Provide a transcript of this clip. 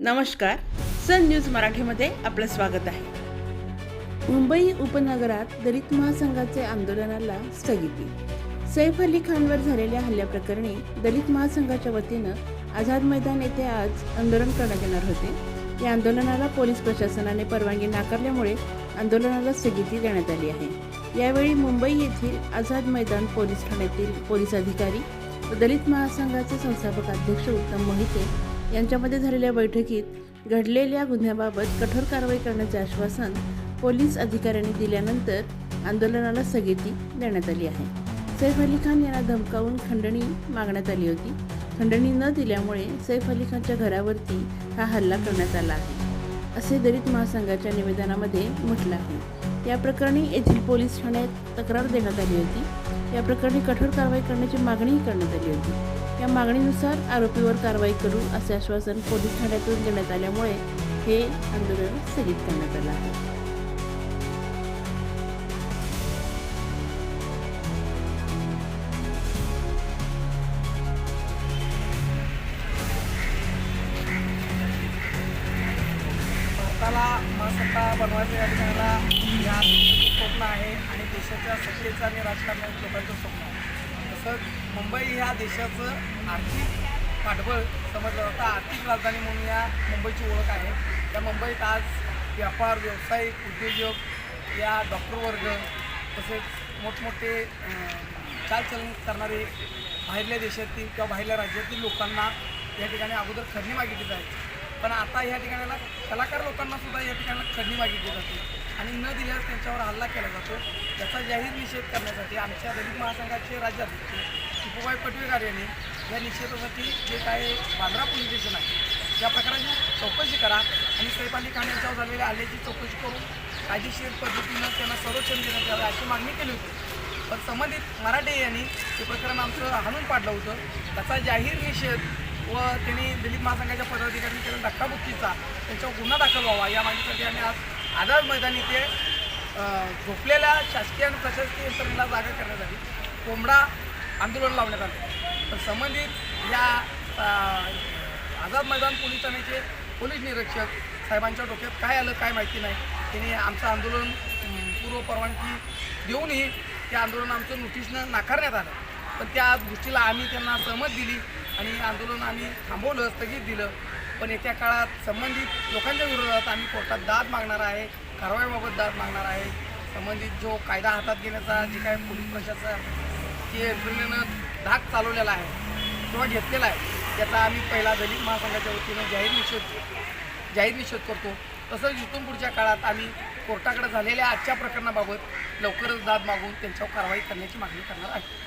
नमस्कार सन न्यूज मराठीमध्ये आपलं स्वागत आहे. मुंबई उपनगरात दलित महासंघाचे आंदोलनाला स्थगिती. सैफ अली खानवर झालेल्या हल्ल्याप्रकरणी दलित महासंघाच्या वतीनं आझाद मैदान येथे आज आंदोलन करण्यात येणार होते. या आंदोलनाला पोलीस प्रशासनाने परवानगी नाकारल्यामुळे आंदोलनाला स्थगिती देण्यात आली आहे. यावेळी मुंबई येथील आझाद मैदान पोलीस ठाण्यातील पोलीस अधिकारी व दलित महासंघाचे संस्थापक अध्यक्ष उत्तम मोहिते यांच्यामध्ये झालेल्या बैठकीत घडलेल्या गुन्ह्याबाबत कठोर कारवाई करण्याचे आश्वासन पोलीस अधिकाऱ्यांनी दिल्यानंतर आंदोलनाला स्थगिती देण्यात आली आहे. सैफ अली खान यांना धमकावून खंडणी मागण्यात आली होती. खंडणी न दिल्यामुळे सैफ अली खानच्या घरावरती हा हल्ला करण्यात आला आहे. असे दलित महासंघाच्या निवेदनामध्ये म्हटलं आहे. या प्रकरणी येथील पोलीस ठाण्यात तक्रार देण्यात आली होती. या प्रकरणी कठोर कारवाई करण्याची मागणीही करण्यात आली होती. या मागणीनुसार आरोपीवर कारवाई करू असे आश्वासन पोलीस ठाण्यातून देण्यात आल्यामुळे हे आंदोलन स्थगित करण्यात आलं आहे. भारताला बनवायचं या ठिकाणाला या स्वप्न आहे आणि देशाच्या सत्तेचं आणि राजकारणाचं लोकांचं स्वप्न आहे. तर मुंबई ह्या देशाचं आर्थिक पाठबळ समजलं जातं. आर्थिक राजधानी म्हणून या मुंबईची ओळख आहे. त्या मुंबईत आज व्यापार व्यावसायिक उद्योजक या डॉक्टर वर्ग तसेच मोठमोठे चालचलन करणारे बाहेरल्या देशातील किंवा बाहेरल्या राज्यातील लोकांना या ठिकाणी अगोदर खरणी मागितली जायची पण आता या ठिकाणाला कलाकार लोकांना सुद्धा या ठिकाणाला खरणी मागितली जाते. आणि न दिल्यास त्यांच्यावर हल्ला केला जातो. याचा जाहीर निषेध करण्यासाठी आमच्या दलित महासंघाचे राज्याध्यक्ष शिपूबाई पटवेकर यांनी या निषेधासाठी जे काय बांद्रा पोलीस स्टेशन आहे या प्रकाराची चौकशी करा आणि सैफ अली खान यांच्यावर झालेल्या हल्ल्याची चौकशी करून कायदेशीर पद्धतीनं त्यांना संरक्षण देण्यात यावं अशी मागणी केली होती. पण संबंधित मराठे यांनी हे प्रकरण आमचं हाणून पाडलं होतं. त्याचा जाहीर निषेध व त्यांनी दलित महासंघाच्या पदाधिकाऱ्यांनी केलेला धक्काबुक्कीचा त्यांच्यावर गुन्हा दाखल व्हावा या मागणीसाठी आम्ही आज आझाद मैदानी ते झोपलेल्या शासकीय आणि प्रशासकीय यंत्रणेला जागा आली कोंबडा आंदोलन लावण्यात आलं. पण संबंधित या आझाद मैदान पोलीस ठाण्याचे पोलीस निरीक्षक साहेबांच्या डोक्यात काय आलं काय माहिती नाही. त्यांनी आमचं आंदोलन पूर्व परवानगी देऊनही ते आंदोलन आमचं नोटीसनं नाकारण्यात आलं. पण त्या गोष्टीला आम्ही त्यांना सहमत दिली आणि आंदोलन आम्ही थांबवलं स्थगित दिलं. पण येत्या काळात संबंधित लोकांच्या विरोधात आम्ही कोर्टात दाद मागणार आहे कारवाईबाबत दाद मागणार आहे. संबंधित जो कायदा हातात घेण्याचा जे काय पोलीस प्रशासन जे यंत्रणेनं धाक चालवलेला आहे किंवा घेतलेला आहे त्याचा आम्ही पहिला दलित महासंघाच्या वतीनं जाहीर निषेध जाहीर निषेध करतो. तसंच इथून पुढच्या काळात आम्ही कोर्टाकडे झालेल्या आजच्या प्रकरणाबाबत लवकरच दाद मागून त्यांच्यावर कारवाई करण्याची मागणी करणार आहे.